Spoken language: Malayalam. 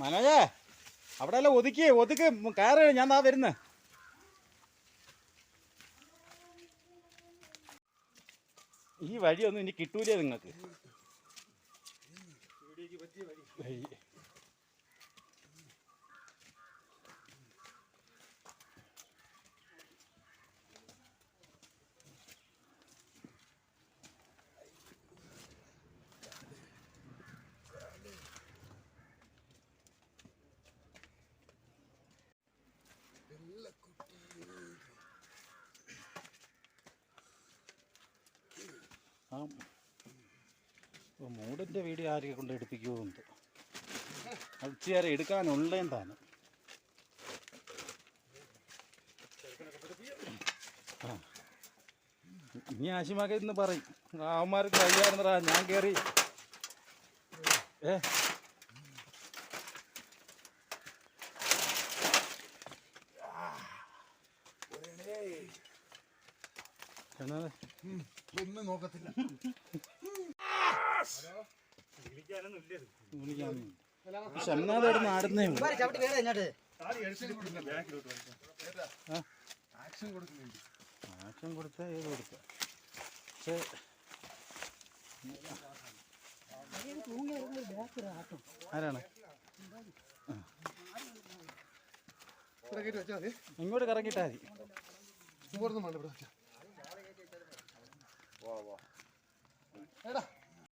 മനോജേ അവിടെ എല്ലാം ഒതുക്കി. ഒതുക്ക് കയറി ഞാൻ ദാ വരുന്ന. ഈ വഴിയൊന്നും ഇനി കിട്ടൂലേ നിങ്ങൾക്ക്? വഴി. ആ. ഓ, വീഡിയോ ആരെ കൊണ്ട് എടുപ്പിക്കുമോ എന്ത് അത് ഇച്ചിരി എടുക്കാനുള്ളേം താനും ആ. ഇനി ആശിമാക്കെ ഇന്ന് പറയും. അവന്മാർക്ക് കഴിയാറുന്നതാ ഞാൻ കേറി. ഏ? ഒന്നും നോക്കത്തില്ല. അവിടെ നാടുന്നേ ആക്ഷൻ ഏത് പക്ഷേ ആരാണ്? ഇങ്ങോട്ട് കറങ്ങിട്ടാ മതി. ഇങ്ങോട്ടൊന്നും വേണ്ട ഇവിടെ 哇哇来了